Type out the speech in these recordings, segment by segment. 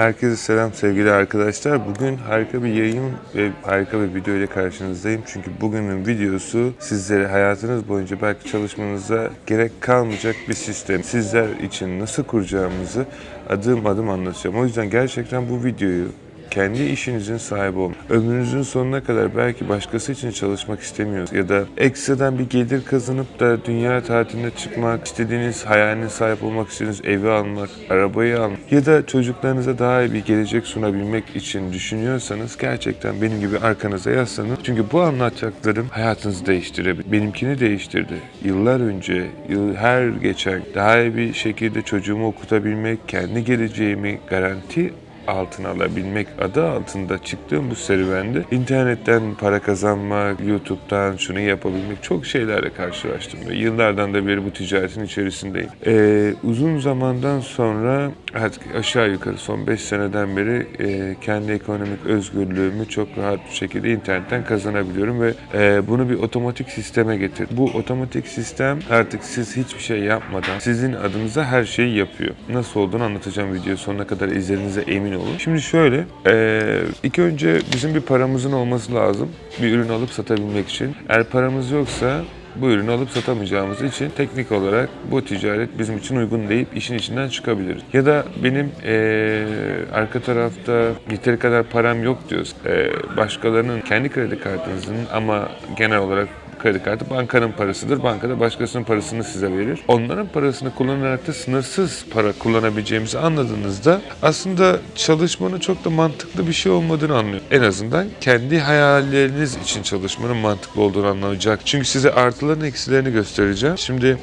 Herkese selam sevgili arkadaşlar. Bugün harika bir yayın ve harika bir video ile karşınızdayım. Çünkü bugünün videosu sizlere hayatınız boyunca belki çalışmanıza gerek kalmayacak bir sistem. Sizler için nasıl kuracağımızı adım adım anlatacağım. O yüzden gerçekten bu videoyu kendi işinizin sahibi olun. Ömrünüzün sonuna kadar belki başkası için çalışmak istemiyorsunuz ya da ekstradan bir gelir kazanıp da dünya tatiline çıkmak, istediğiniz hayaline sahip olmak istediğiniz evi almak, arabayı almak ya da çocuklarınıza daha iyi bir gelecek sunabilmek için düşünüyorsanız gerçekten benim gibi arkanıza yaslanın. Çünkü bu anlatacaklarım hayatınızı değiştirebilir. Benimkini değiştirdi. Yıllar önce, yıl, her geçen daha iyi bir şekilde çocuğumu okutabilmek, kendi geleceğimi garanti altına alabilmek adı altında çıktığım bu serüvende internetten para kazanmak, YouTube'dan şunu yapabilmek çok şeylerle karşılaştım ve yıllardan da beri bu ticaretin içerisindeyim. Ee, uzun zamandan sonra artık aşağı yukarı son 5 seneden beri e, kendi ekonomik özgürlüğümü çok rahat bir şekilde internetten kazanabiliyorum ve e, bunu bir otomatik sisteme getirdim. Bu otomatik sistem artık siz hiçbir şey yapmadan sizin adınıza her şeyi yapıyor. Nasıl olduğunu anlatacağım video sonuna kadar izlediğinize emin olun. Şimdi şöyle, e, ilk önce bizim bir paramızın olması lazım bir ürün alıp satabilmek için. Eğer paramız yoksa bu ürünü alıp satamayacağımız için teknik olarak bu ticaret bizim için uygun deyip işin içinden çıkabiliriz. Ya da benim eee, arka tarafta yeteri kadar param yok diyoruz. Eee, başkalarının kendi kredi kartınızın ama genel olarak kredi kartı bankanın parasıdır. Bankada başkasının parasını size verir. Onların parasını kullanarak da sınırsız para kullanabileceğimizi anladığınızda aslında çalışmanın çok da mantıklı bir şey olmadığını anlıyor. En azından kendi hayalleriniz için çalışmanın mantıklı olduğunu anlayacak. Çünkü size artıların eksilerini göstereceğim. Şimdi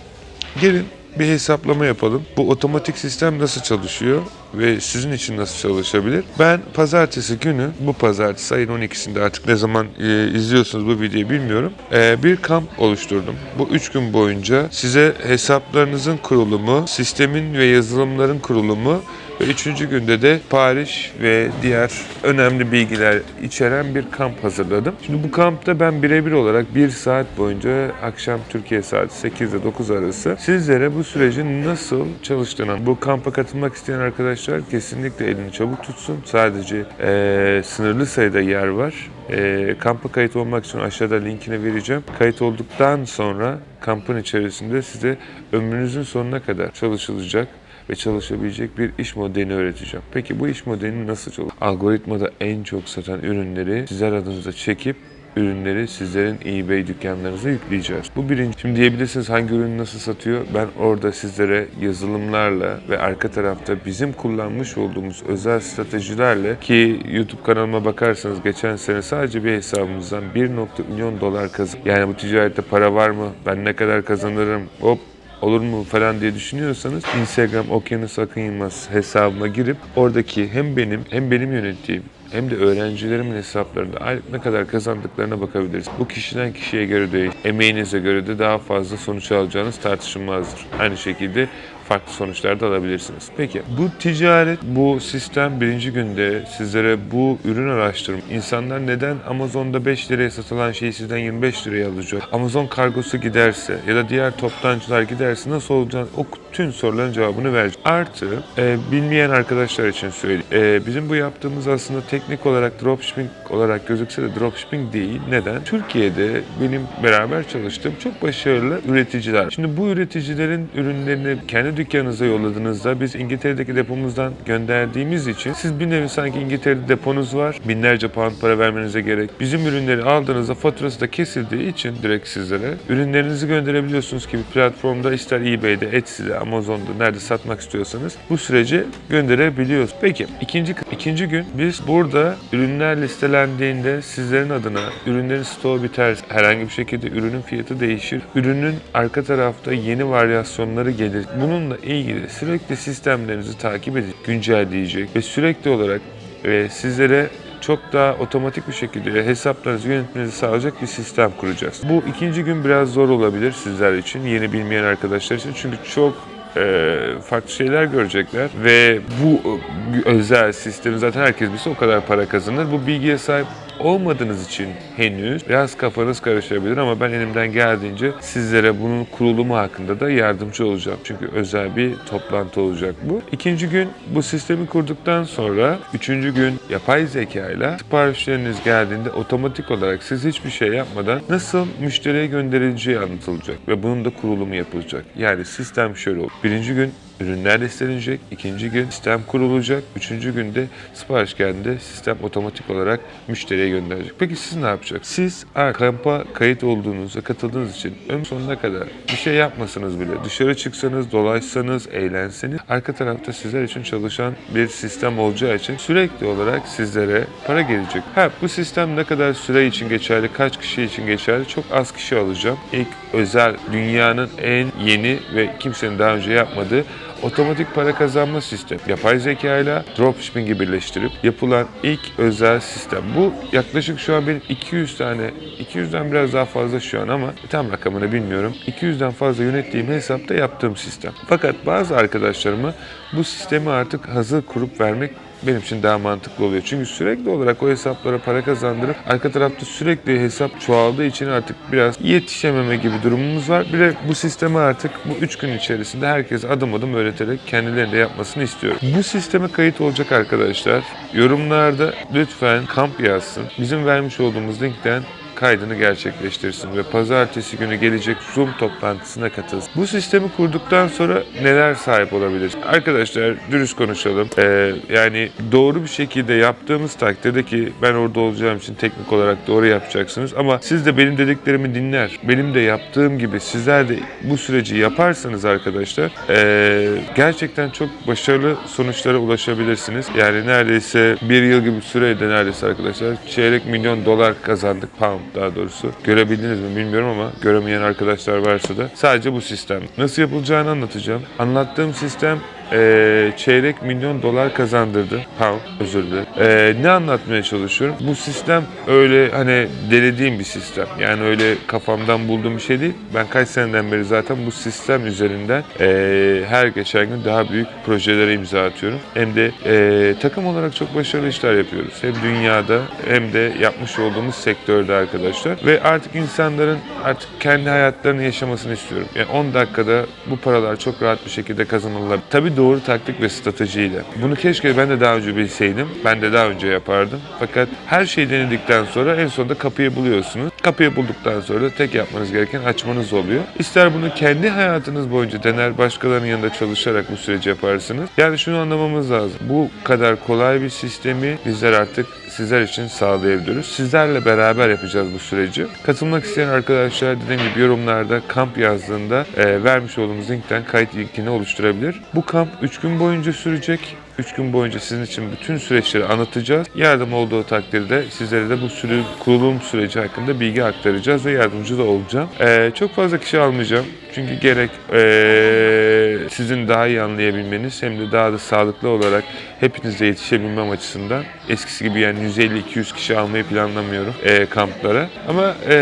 gelin bir hesaplama yapalım. Bu otomatik sistem nasıl çalışıyor ve sizin için nasıl çalışabilir? Ben pazartesi günü, bu pazartesi ayın 12'sinde artık ne zaman e, izliyorsunuz bu videoyu bilmiyorum. e, bir kamp oluşturdum. Bu 3 gün boyunca size hesaplarınızın kurulumu, sistemin ve yazılımların kurulumu ve üçüncü günde de Paris ve diğer önemli bilgiler içeren bir kamp hazırladım. Şimdi bu kampta ben birebir olarak bir saat boyunca akşam Türkiye saati 8 ile 9 arası sizlere bu sürecin nasıl çalıştığını, bu kampa katılmak isteyen arkadaşlar kesinlikle elini çabuk tutsun. Sadece eee, sınırlı sayıda yer var. Eee, kampa kayıt olmak için aşağıda linkini vereceğim. Kayıt olduktan sonra kampın içerisinde size ömrünüzün sonuna kadar çalışılacak ve çalışabilecek bir iş modelini öğreteceğim. Peki bu iş modeli nasıl çalışıyor? Algoritmada en çok satan ürünleri sizler adınıza çekip ürünleri sizlerin eBay dükkanlarınıza yükleyeceğiz. Bu birinci. Şimdi diyebilirsiniz hangi ürünü nasıl satıyor? Ben orada sizlere yazılımlarla ve arka tarafta bizim kullanmış olduğumuz özel stratejilerle ki YouTube kanalıma bakarsanız geçen sene sadece bir hesabımızdan 1.1 milyon dolar kazan. Yani bu ticarette para var mı? Ben ne kadar kazanırım? Hop olur mu falan diye düşünüyorsanız Instagram Okyanus Akın Yılmaz hesabıma girip oradaki hem benim hem benim yönettiğim hem de öğrencilerimin hesaplarında aylık ne kadar kazandıklarına bakabiliriz. Bu kişiden kişiye göre değil, emeğinize göre de daha fazla sonuç alacağınız tartışılmazdır. Aynı şekilde farklı sonuçlar da alabilirsiniz. Peki bu ticaret, bu sistem birinci günde sizlere bu ürün araştırma. İnsanlar neden Amazon'da 5 liraya satılan şeyi sizden 25 liraya alacak? Amazon kargosu giderse ya da diğer toptancılar giderse nasıl olacağını o tüm soruların cevabını verecek. Artı e, bilmeyen arkadaşlar için söyleyeyim. E, bizim bu yaptığımız aslında teknik olarak dropshipping olarak gözükse de dropshipping değil. Neden? Türkiye'de benim beraber çalıştığım çok başarılı üreticiler. Şimdi bu üreticilerin ürünlerini kendi dükkanınıza yolladığınızda biz İngiltere'deki depomuzdan gönderdiğimiz için siz bir nevi sanki İngiltere'de deponuz var. Binlerce pound para vermenize gerek. Bizim ürünleri aldığınızda faturası da kesildiği için direkt sizlere ürünlerinizi gönderebiliyorsunuz ki bir platformda ister eBay'de, Etsy'de, Amazon'da nerede satmak istiyorsanız bu süreci gönderebiliyoruz. Peki ikinci ikinci gün biz burada ürünler listelendiğinde sizlerin adına ürünlerin stoğu biter. Herhangi bir şekilde ürünün fiyatı değişir. Ürünün arka tarafta yeni varyasyonları gelir. Bununla ilgili sürekli sistemlerinizi takip edecek, güncelleyecek ve sürekli olarak e, sizlere çok daha otomatik bir şekilde hesaplarınızı yönetmenizi sağlayacak bir sistem kuracağız. Bu ikinci gün biraz zor olabilir sizler için, yeni bilmeyen arkadaşlar için. Çünkü çok e, farklı şeyler görecekler ve bu e, özel sistemi zaten herkes bilse o kadar para kazanır. Bu bilgiye sahip olmadığınız için henüz biraz kafanız karışabilir ama ben elimden geldiğince sizlere bunun kurulumu hakkında da yardımcı olacağım. Çünkü özel bir toplantı olacak bu. İkinci gün bu sistemi kurduktan sonra üçüncü gün yapay zeka ile siparişleriniz geldiğinde otomatik olarak siz hiçbir şey yapmadan nasıl müşteriye gönderileceği anlatılacak ve bunun da kurulumu yapılacak. Yani sistem şöyle olur. Birinci gün ürünler listelenecek, ikinci gün sistem kurulacak, üçüncü günde sipariş geldiğinde sistem otomatik olarak müşteriye gönderecek. Peki siz ne yapacaksınız? Siz kampa kayıt olduğunuzda katıldığınız için ön sonuna kadar bir şey yapmasanız bile dışarı çıksanız, dolaşsanız, eğlenseniz arka tarafta sizler için çalışan bir sistem olacağı için sürekli olarak sizlere para gelecek. Ha bu sistem ne kadar süre için geçerli, kaç kişi için geçerli çok az kişi alacağım. İlk özel dünyanın en yeni ve kimsenin daha önce yapmadığı otomatik para kazanma sistemi. Yapay zeka ile dropshipping'i birleştirip yapılan ilk özel sistem. Bu yaklaşık şu an benim 200 tane, 200'den biraz daha fazla şu an ama tam rakamını bilmiyorum. 200'den fazla yönettiğim hesapta yaptığım sistem. Fakat bazı arkadaşlarıma bu sistemi artık hazır kurup vermek benim için daha mantıklı oluyor. Çünkü sürekli olarak o hesaplara para kazandırıp arka tarafta sürekli hesap çoğaldığı için artık biraz yetişememe gibi durumumuz var. Bir de bu sistemi artık bu 3 gün içerisinde herkes adım adım öğreterek kendilerinde yapmasını istiyorum. Bu sisteme kayıt olacak arkadaşlar. Yorumlarda lütfen kamp yazsın. Bizim vermiş olduğumuz linkten kaydını gerçekleştirsin ve pazartesi günü gelecek Zoom toplantısına katılsın. Bu sistemi kurduktan sonra neler sahip olabilir? Arkadaşlar dürüst konuşalım. Ee, yani doğru bir şekilde yaptığımız takdirde ki ben orada olacağım için teknik olarak doğru yapacaksınız ama siz de benim dediklerimi dinler. Benim de yaptığım gibi sizler de bu süreci yaparsanız arkadaşlar ee, gerçekten çok başarılı sonuçlara ulaşabilirsiniz. Yani neredeyse bir yıl gibi sürede neredeyse arkadaşlar çeyrek milyon dolar kazandık pound daha doğrusu. Görebildiniz mi bilmiyorum ama göremeyen arkadaşlar varsa da sadece bu sistem. Nasıl yapılacağını anlatacağım. Anlattığım sistem eee, çeyrek milyon dolar kazandırdı. Pound özür dilerim. Eee, ne anlatmaya çalışıyorum? Bu sistem öyle hani denediğim bir sistem. Yani öyle kafamdan bulduğum bir şey değil. Ben kaç seneden beri zaten bu sistem üzerinden eee, her geçen gün daha büyük projelere imza atıyorum. Hem de eee, takım olarak çok başarılı işler yapıyoruz. Hem dünyada hem de yapmış olduğumuz sektörde arkadaşlar. Ve artık insanların artık kendi hayatlarını yaşamasını istiyorum. Yani 10 dakikada bu paralar çok rahat bir şekilde kazanılabilir. Tabii doğru taktik ve stratejiyle. Bunu keşke ben de daha önce bilseydim. Ben de daha önce yapardım. Fakat her şeyi denedikten sonra en sonunda kapıyı buluyorsunuz. Kapıyı bulduktan sonra tek yapmanız gereken açmanız oluyor. İster bunu kendi hayatınız boyunca dener, başkalarının yanında çalışarak bu süreci yaparsınız. Yani şunu anlamamız lazım. Bu kadar kolay bir sistemi bizler artık sizler için sağlayabiliyoruz. Sizlerle beraber yapacağız bu süreci. Katılmak isteyen arkadaşlar dediğim gibi yorumlarda kamp yazdığında e, vermiş olduğumuz linkten kayıt linkini oluşturabilir. Bu kamp 3 gün boyunca sürecek. 3 gün boyunca sizin için bütün süreçleri anlatacağız. Yardım olduğu takdirde sizlere de bu sürü, kurulum süreci hakkında bilgi aktaracağız ve yardımcı da olacağım. E, çok fazla kişi almayacağım. Çünkü gerek e, sizin daha iyi anlayabilmeniz hem de daha da sağlıklı olarak hepinize yetişebilmem açısından eskisi gibi yani 150-200 kişi almayı planlamıyorum e, kamplara. Ama e,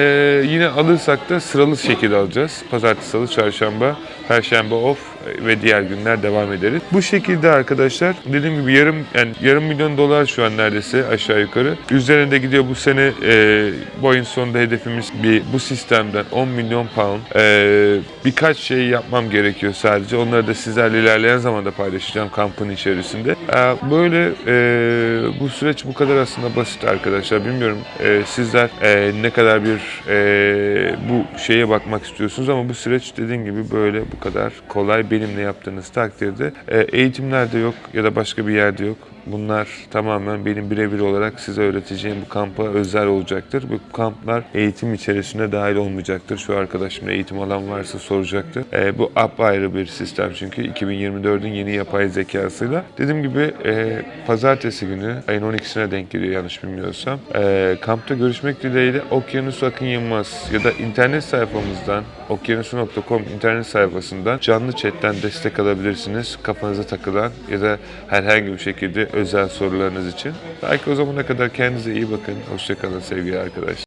yine alırsak da sıralı şekilde alacağız. Pazartesi, salı, çarşamba, perşembe off ve diğer günler devam ederiz. Bu şekilde arkadaşlar dediğim gibi yarım yani yarım milyon dolar şu an neredeyse aşağı yukarı. Üzerinde gidiyor bu sene e, bu ayın sonunda hedefimiz bir bu sistemden 10 milyon pound. E, birkaç şey yapmam gerekiyor sadece. Onları da sizlerle ilerleyen zamanda paylaşacağım kampın içerisinde. E, böyle e, bu süreç bu kadar aslında basit arkadaşlar. Bilmiyorum e, sizler e, ne kadar bir e, bu şeye bakmak istiyorsunuz ama bu süreç dediğim gibi böyle bu kadar kolay benimle yaptığınız takdirde e, eğitimlerde yok ya da başka bir yerde yok. Bunlar tamamen benim birebir olarak size öğreteceğim bu kampa özel olacaktır. Bu kamplar eğitim içerisine dahil olmayacaktır. Şu arkadaşımla eğitim alan varsa soracaktır. E, bu apayrı bir sistem çünkü 2024'ün yeni yapay zekasıyla. Dediğim gibi e, pazartesi günü ayın 12'sine denk geliyor yanlış bilmiyorsam. E, kampta görüşmek dileğiyle Okyanus Akın Yılmaz ya da internet sayfamızdan okyanusu.com internet sayfasından canlı chatten destek alabilirsiniz. Kafanıza takılan ya da herhangi bir şekilde özel sorularınız için. Belki o zamana kadar kendinize iyi bakın. Hoşçakalın sevgili arkadaşlar.